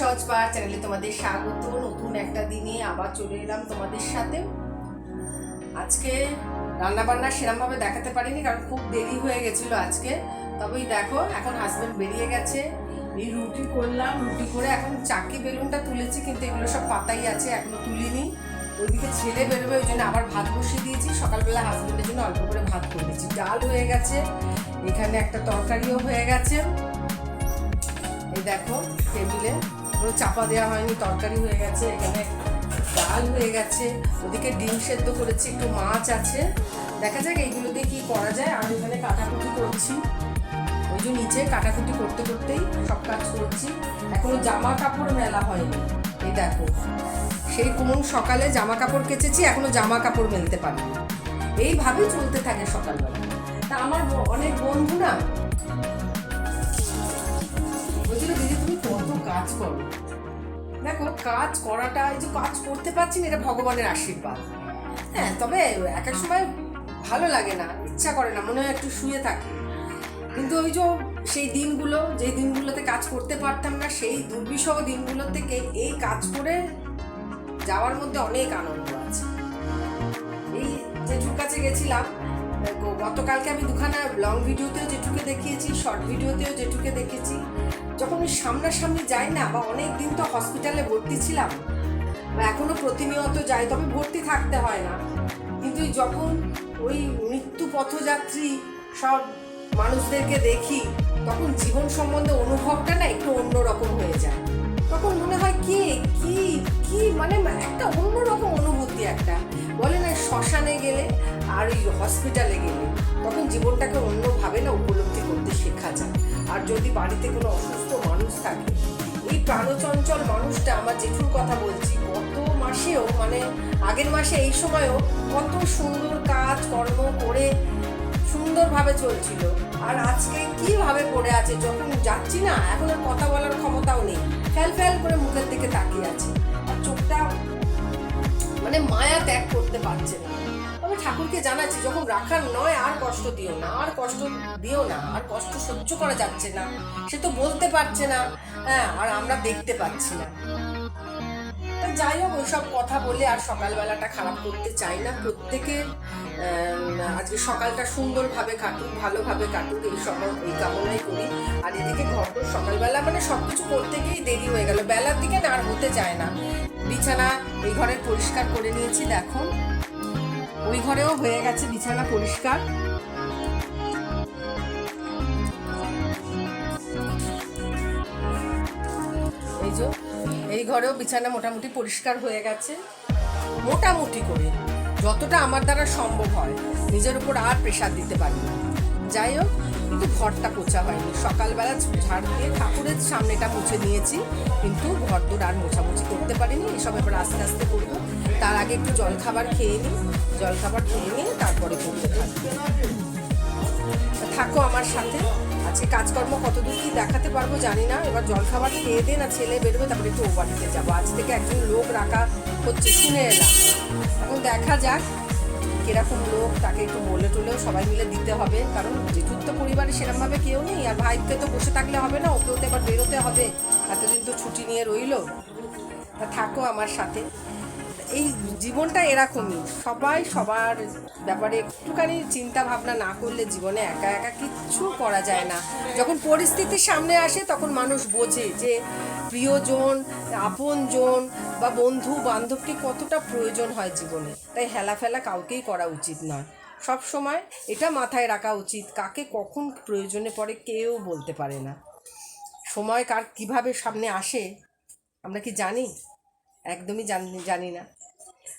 সহজ চ্যানেলে তোমাদের স্বাগত। নতুন একটা দিনে আবার চলে এলাম তোমাদের সাথে। আজকে রান্না বান্না সেরমভাবে দেখাতে পারিনি, কারণ খুব দেরি হয়ে গেছিল আজকে। তবেই দেখো, এখন হাজবেন্ড বেরিয়ে গেছে। এই রুটি করলাম, রুটি করে এখন চাকি বেলুনটা তুলেছি, কিন্তু এগুলো সব পাতাই আছে, এখনও তুলিনি। ওইদিকে ছেলে বেরোবে, ওই জন্য আবার ভাত বসিয়ে দিয়েছি। সকালবেলা হাজবেন্ডের জন্য অল্প করে ভাত করেছি ডাল হয়ে গেছে, এখানে একটা তরকারিও হয়ে গেছে। দেখো টেবিলে পুরো চাপা দেওয়া হয়নি, তরকারি হয়ে গেছে, এখানে ডাল হয়ে গেছে। ওদিকে ডিম সেদ্ধ করেছি, একটু মাছ আছে। দেখা যাক এইগুলো দিয়ে কি করা যায়। আমি এখানে কাটাকুটি করছি। ওই যে নিচে কাটাকুটি করতে করতেই সব কাজ করছি। এখনও জামা কাপড় মেলা হয়নি। এই দেখো, সেই কোন সকালে জামা কাপড় কেচেছি, এখনও জামা কাপড় মেলতে পারি এইভাবেই চলতে থাকে সকালবেলা। তা আমার অনেক বন্ধু না কাজ করো। দেখো, কাজ করাটা, এই যে কাজ করতে পারছি না, এটা ভগবানের আশীর্বাদ। হ্যাঁ তবে এক এক সময় ভালো লাগে না, ইচ্ছা করে না, মনে হয় একটু শুয়ে থাকি। কিন্তু ওই যে সেই দিনগুলো যে দিনগুলোতে কাজ করতে পারতাম না, সেই দুর্বিষহ দিনগুলো থেকে এই কাজ করে যাওয়ার মধ্যে অনেক আনন্দ আছে। এই জেঠুর কাছে গেছিলাম গতকালকে আমি দুখানা লং ভিডিওতেও জেঠুকে দেখিয়েছি শর্ট ভিডিওতেও জেঠুকে দেখেছি, যখন ওই সামনাসামনি যাই না, বা অনেক দিন তো হসপিটালে ভর্তি ছিলাম, বা এখনও প্রতিনিয়ত যাই, তবে ভর্তি থাকতে হয় না। কিন্তু যখন ওই মৃত্যু পথযাত্রী সব মানুষদেরকে দেখি, তখন জীবন সম্বন্ধে অনুভবটা না একটু অন্যরকম হয়ে যায়। তখন মনে হয়, কি? কি? কি? মানে একটা অন্যরকম অনুভূতি একটা। বলে না, শ্মশানে গেলে আর ওই হসপিটালে গেলে তখন জীবনটাকে অন্যভাবে না উপলব্ধি করতে শেখা যায়। আর যদি বাড়িতে কোনো অসুস্থ মানুষ থাকে, এই প্রাণচঞ্চল মানুষটা আমার জেঠুর কথা বলছি, গত মাসেও মানে আগের মাসে এই সময়ও কত সুন্দর কাজ কর্ম করে সুন্দরভাবে চলছিল। আর আজকে কীভাবে পড়ে আছে, যখন যাচ্ছি না, এখন আর কথা বলার ক্ষমতাও নেই। ফ্যাল ফ্যাল করে মুখের দিকে তাকিয়ে আছে। আর চোখটা মানে মায়া ত্যাগ করতে পারছে না। আমি ঠাকুরকে জানাচ্ছি, যখন রাখার নয়, আর কষ্ট দিও না, আর কষ্ট দিও না, আর কষ্ট সহ্য করা যাচ্ছে না, সে তো বলতে পারছে না। হ্যাঁ আর আমরা দেখতে পাচ্ছি না। যাই হোক, ওইসব কথা বলে আর সকালবেলাটা খারাপ করতে চাই না। প্রত্যেকে আজকে সকালটা সুন্দরভাবে কাটুক, ভালোভাবে কাটুক, এই সকাল এই কামনাই করি। আর এদিকে ঘর সকালবেলা মানে সব কিছু করতে গিয়েই দেরি হয়ে গেল। বেলার দিকে না আর হতে চায় না। বিছানা এই ঘরের পরিষ্কার করে নিয়েছি, দেখো। ওই ঘরেও হয়ে গেছে বিছানা পরিষ্কার। এই যে এই ঘরেও বিছানা মোটামুটি পরিষ্কার হয়ে গেছে। মোটামুটি করে, যতটা আমার দ্বারা সম্ভব হয়, নিজের উপর আর প্রেশার দিতে পারি না। যাই হোক, কিন্তু ঘরটা পোছা হয়নি। সকালবেলা ঝাড় দিয়ে ঠাকুরের সামনেটা মুছে নিয়েছি, কিন্তু ঘর দূর আর মোছামুছি করতে পারিনি। এসব এবার আস্তে আস্তে করব। তার আগে একটু জলখাবার খেয়ে নিই। জলখাবার খেয়ে নিয়ে তারপরে করতে থাকব। থাকো আমার সাথে। আজকে কাজকর্ম কতদূর কি দেখাতে পারব জানি না। এবার জলখাবার খেয়ে দে না ছেলে বেরোবে, তারপরে একটু ওভারিতে যাব। আজ থেকে একজন লোক রাখা হচ্ছে, শুনে এলাম। এখন দেখা যাক কীরকম লোক, তাকে একটু বলে টলেও সবাই মিলে দিতে হবে। কারণ জেঠুর তো পরিবারে সেরমভাবে কেউ নেই, আর ভাইকে তো বসে থাকলে হবে না, ওকেও তো এবার বেরোতে হবে। এতদিন তো ছুটি নিয়ে রইল। থাকো আমার সাথে। এই জীবনটা এরকমই। সবাই সবার ব্যাপারে একটুখানি চিন্তা ভাবনা না করলে জীবনে একা একা কিচ্ছু করা যায় না। যখন পরিস্থিতি সামনে আসে, তখন মানুষ বোঝে যে প্রিয়জন, আপনজন বা বন্ধু বান্ধবকে কতটা প্রয়োজন হয় জীবনে। তাই হেলাফেলা কাউকেই করা উচিত নয়। সব সময় এটা মাথায় রাখা উচিত, কাকে কখন প্রয়োজনে পড়ে কেউ বলতে পারে না। সময় কার কীভাবে সামনে আসে, আমরা কি জানি? একদমই জানি জানি না।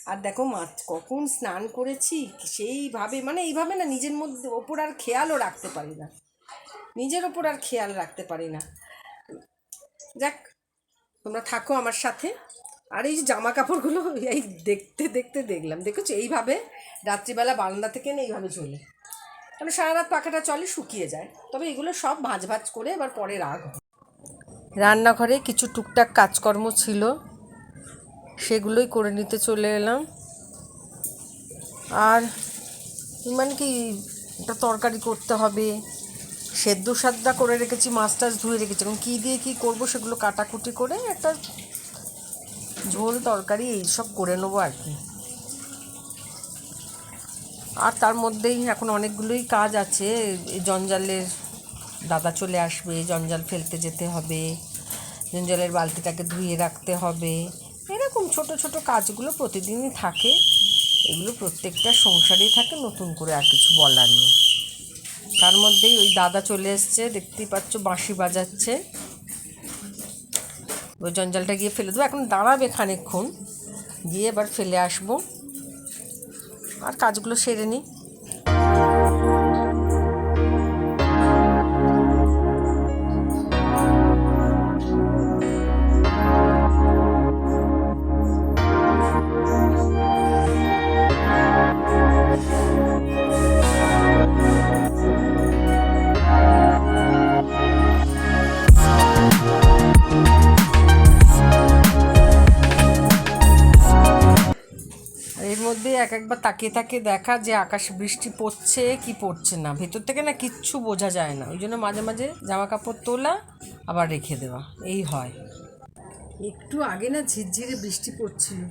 আর দেখো মাছ কখন স্নান করেছি, সেইভাবে মানে এইভাবে না, নিজের মধ্যে ওপর আর খেয়ালও রাখতে পারি না। নিজের ওপর আর খেয়াল রাখতে পারি না। যাক, তোমরা থাকো আমার সাথে। আর এই যে জামা কাপড়গুলো এই দেখতে দেখতে দেখলাম। দেখেছ? এইভাবে রাত্রিবেলা বারান্দা থেকে না এইভাবে চলে। মানে সারা রাত পাখাটা চলে, শুকিয়ে যায়। তবে এগুলো সব ভাঁজ ভাঁজ করে এবার পরে রাগ রান্নাঘরে কিছু টুকটাক কাজকর্ম ছিল। সেগুলোই করে নিতে চলে এলাম। আর মানে কি একটা তরকারি করতে হবে। সেদ্ধ সাদ্দা করে রেখেছি মাছ টাছ ধুয়ে রেখেছি। এবং কী দিয়ে কী করব সেগুলো কাটাকুটি করে একটা ঝোল, তরকারি এইসব করে নেব আর কি। আর তার মধ্যেই এখন অনেকগুলোই কাজ আছে। জঞ্জালের দাদা চলে আসবে, জঞ্জাল ফেলতে যেতে হবে। জঞ্জালের বালতিটাকে ধুয়ে রাখতে হবে। ছোট ছোট কাজগুলো প্রতিদিনই থাকে। এগুলো প্রত্যেকটা সংসারেই থাকে, নতুন করে আর কিছু বলার নেই। তার মধ্যেই ওই দাদা চলে এসছে, দেখতেই পাচ্ছ বাঁশি বাজাচ্ছে। ওই জঞ্জালটা গিয়ে ফেলে দেবো। এখন দাঁড়াবে খানিক্ষণ গিয়ে এবার ফেলে আসব। আর কাজগুলো সেরে নিই। এক একবার তাকিয়ে তাকিয়ে দেখা যে আকাশে বৃষ্টি পড়ছে, কি পড়ছে না। ভেতর থেকে না কিচ্ছু বোঝা যায় না। ওই জন্য মাঝে মাঝে জামা কাপড় তোলা, আবার রেখে দেওয়া। এই হয়। একটু আগে না ঝিরঝিরে বৃষ্টি পড়ছিল।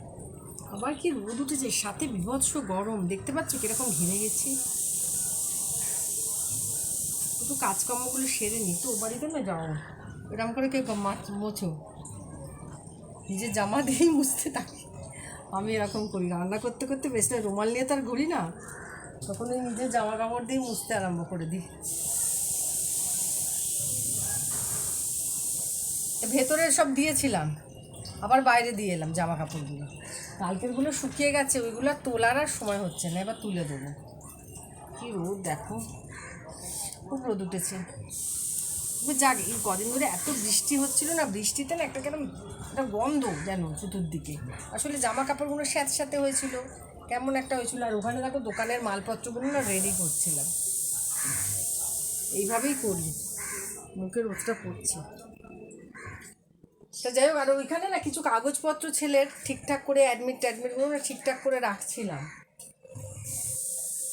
আবার কি রোদ উঠেছে? সাথে বিভৎস গরম। দেখতে পাচ্ছ কীরকম ঘিরে গেছি। একটু কাজকর্মগুলো সেরে নি। তো বাড়িতে না যাও। এরকম করে কেউ মাছ মোছো। নিজের জামা দিয়েই মুছতে থাকি। আমি এরকম করি। রান্না করতে করতে বেশি রুমাল নিয়ে তো আর ঘুরি না। তখন ওই নিজের জামা কাপড় দিয়ে মুছতে আরম্ভ করে দিই। ভেতরে সব দিয়েছিলাম, আবার বাইরে দিয়ে এলাম জামা কাপড়গুলো কালকেরগুলো শুকিয়ে গেছে, ওইগুলো তোলার আর সময় হচ্ছে না, এবার তুলে দেবো। কি রোদ দেখো, খুব রোদ উঠেছে। যাক, এই কদিন ধরে এত বৃষ্টি হচ্ছিল না, বৃষ্টিতে না একটা কেমন একটা গন্ধ যেন চতুর্দিকে। আসলে জামা কাপড়গুলো সাথে সাথে হয়েছিল, কেমন একটা হয়েছিল। আর ওখানে দেখো দোকানের মালপত্রগুলো না রেডি করছিলাম। এইভাবেই করি মুখের রোদটা পড়ছে। তা যাই হোক, আর ওইখানে না কিছু কাগজপত্র ছেলের ঠিকঠাক করে অ্যাডমিট ট্যাডমিটগুলো না ঠিকঠাক করে রাখছিলাম।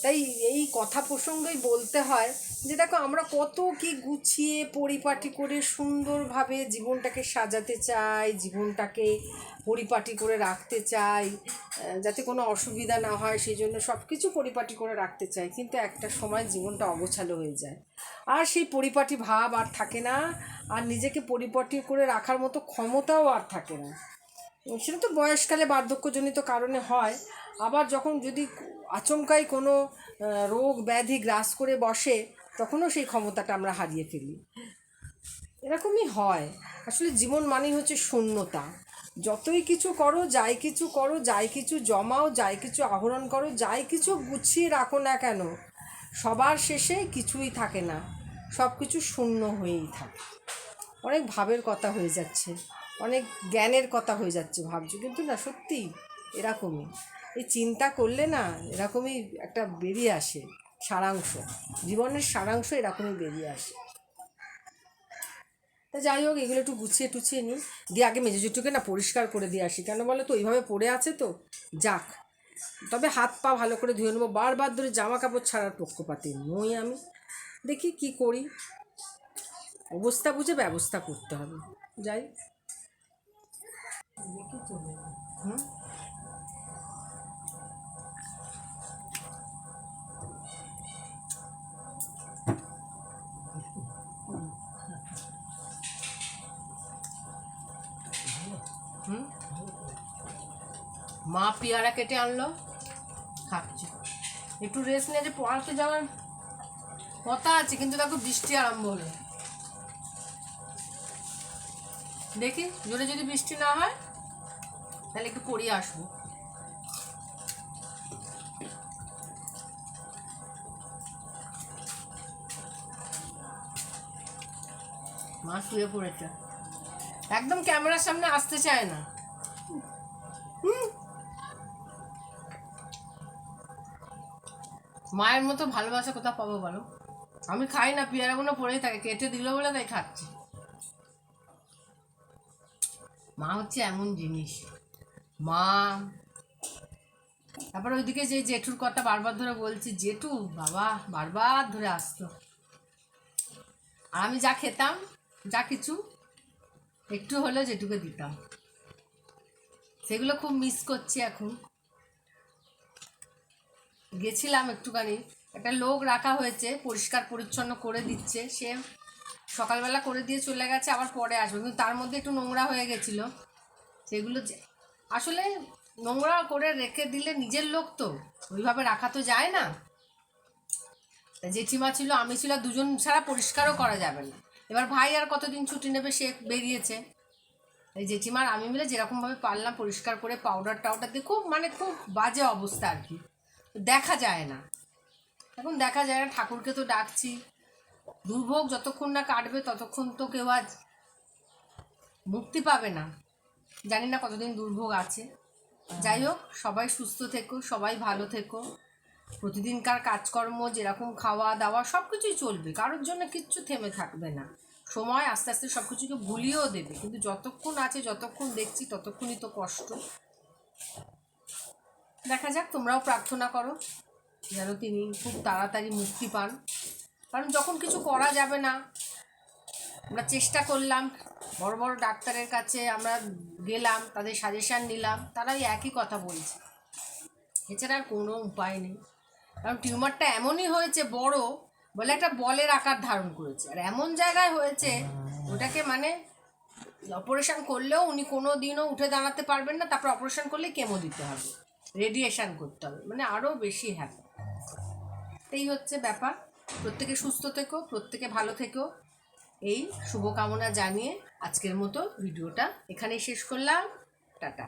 তাই এই কথা প্রসঙ্গেই বলতে হয় যে দেখো, আমরা কত কি গুছিয়ে, পরিপাটি করে, সুন্দরভাবে জীবনটাকে সাজাতে চাই, জীবনটাকে পরিপাটি করে রাখতে চাই যাতে কোনো অসুবিধা না হয় সেই জন্য সব কিছু পরিপাটি করে রাখতে চাই। কিন্তু একটা সময় জীবনটা অগোছালো হয়ে যায়। আর সেই পরিপাটি ভাব আর থাকে না, আর নিজেকে পরিপাটি করে রাখার মতো ক্ষমতাও আর থাকে না। সেটা তো বয়সকালে বার্ধক্যজনিত কারণে হয়। আবার যখন যদি আচমকাই কোনো রোগ, ব্যাধি গ্রাস করে বসে তখনও সেই ক্ষমতাটা আমরা হারিয়ে ফেলি। এরকমই হয়। আসলে জীবন মানেই হচ্ছে শূন্যতা। যতই কিছু করো, যাই কিছু করো, যাই কিছু জমাও, যাই কিছু আহরণ করো, যাই কিছু গুছিয়ে রাখো না কেন, সবার শেষে কিছুই থাকে না। সব কিছু শূন্য হয়েই থাকে। অনেক ভাবের কথা হয়ে যাচ্ছে। অনেক জ্ঞানের কথা হয়ে যাচ্ছে, ভাবছ। কিন্তু না সত্যি এরকমই। এই চিন্তা করলে না, এরকমই একটা বেরিয়ে আসে। সারাংশ। জীবনের সারাংশ এরকমই বেরিয়ে আসে। তা যাই হোক, এগুলো একটু গুছিয়ে টুছিয়ে নিই। দিয়ে আগে মেজেজুটুকে না পরিষ্কার করে দিয়ে আসি। কেন বলো তো, এইভাবে পড়ে আছে তো? যাক। তবে হাত পা ভালো করে ধুয়ে নেব। বারবার ধরে জামা কাপড় ছাড়ার পক্ষপাতি নই আমি। দেখি কি করি। অবস্থা বুঝে ব্যবস্থা করতে হবে। যাই। দেখি চলে হুম? মা পেয়ারা কেটে আনলো। খাচ্ছি। একটু রেস্ট নিয়ে যে পড়াতে যাওয়ার কথা আছে, কিন্তু দেখো বৃষ্টি আরম্ভ হলো। দেখি, জোরে যদি বৃষ্টি না হয়, তাহলে একটু পড়িয়ে আসব। মা শুয়ে পড়েছে। একদম ক্যামেরার সামনে আসতে চায় না। হুম। মায়ের মতো ভালোবাসা কোথাও পাবো বলো? আমি খাই না পেয়ারাগুলো পড়েই থাকে, কেটে দিল বলে তাই খাচ্ছি। মা হচ্ছে এমন জিনিস। মা, তারপর ওইদিকে যে জেঠুর কথা বারবার ধরে বলছি, জেঠু, বাবা, বারবার ধরে আসতো আর আমি যা খেতাম, যা কিছু, একটু হলেও জেঠুকে দিতাম। সেগুলো খুব মিস করছি এখন। গেছিলাম একটুখানি। একটা লোক রাখা হয়েছে, পরিষ্কার পরিচ্ছন্ন করে দিচ্ছে। সে সকালবেলা করে দিয়ে চলে গেছে, আবার পরে আসবে। কিন্তু তার মধ্যে একটু নোংরা হয়ে গেছিল। সেগুলো আসলে নোংরা করে রেখে দিলে নিজের লোক তো, ওইভাবে রাখা তো যায় না। জেঠিমা ছিল, আমি ছিল দুজন ছাড়া পরিষ্কারও করা যাবে না। এবার ভাই আর কতদিন ছুটি নেবে সে বেরিয়েছে। এই জেঠিমার, আমি মিলে যেরকমভাবে পারলাম পরিষ্কার করে পাউডার টাউডার দিয়ে, খুব মানে খুব বাজে অবস্থা আর কি। দেখা যায় না। এখন দেখা যায় না, ঠাকুরকে তো ডাকছি। দুর্ভোগ যতক্ষণ না কাটবে ততক্ষণ তো কেউ আজ মুক্তি পাবে না। জানি না কতদিন দুর্ভোগ আছে। যাই হোক, সবাই সুস্থ থেকো, সবাই ভালো থেকো। প্রতিদিনকার কাজকর্ম, যেরকম খাওয়া দাওয়া সব কিছুই চলবে। কারোর জন্য কিচ্ছু থেমে থাকবে না। সময় আস্তে আস্তে সব কিছুকে ভুলিয়েও দেবে। কিন্তু যতক্ষণ আছে, যতক্ষণ দেখছি, ততক্ষণই তো কষ্ট। দেখা যাক, তোমরাও প্রার্থনা করো যেন তিনি খুব তাড়াতাড়ি মুক্তি পান। কারণ যখন কিছু করা যাবে না, আমরা চেষ্টা করলাম, বড় বড় ডাক্তারের কাছে আমরা গেলাম, তাদের সাজেশান নিলাম তারা ওই একই কথা বলছে। এছাড়া আর কোনো উপায় নেই। কারণ টিউমারটা এমনই হয়েছে বড়, বলে একটা বলের আকার ধারণ করেছে। আর এমন জায়গায় হয়েছে, ওটাকে মানে অপারেশন করলেও উনি কোনো দিনও উঠে দাঁড়াতে পারবেন না, তারপর অপারেশন করলে কেমো দিতে হবে। রেডিয়েশন করতে হবে মানে আরও বেশি হ্যাপি এই হচ্ছে ব্যাপার। প্রত্যেকে সুস্থ থেকো, প্রত্যেকে ভালো থেকো। এই শুভকামনা জানিয়ে আজকের মতো ভিডিওটা এখানেই শেষ করলাম। টাটা।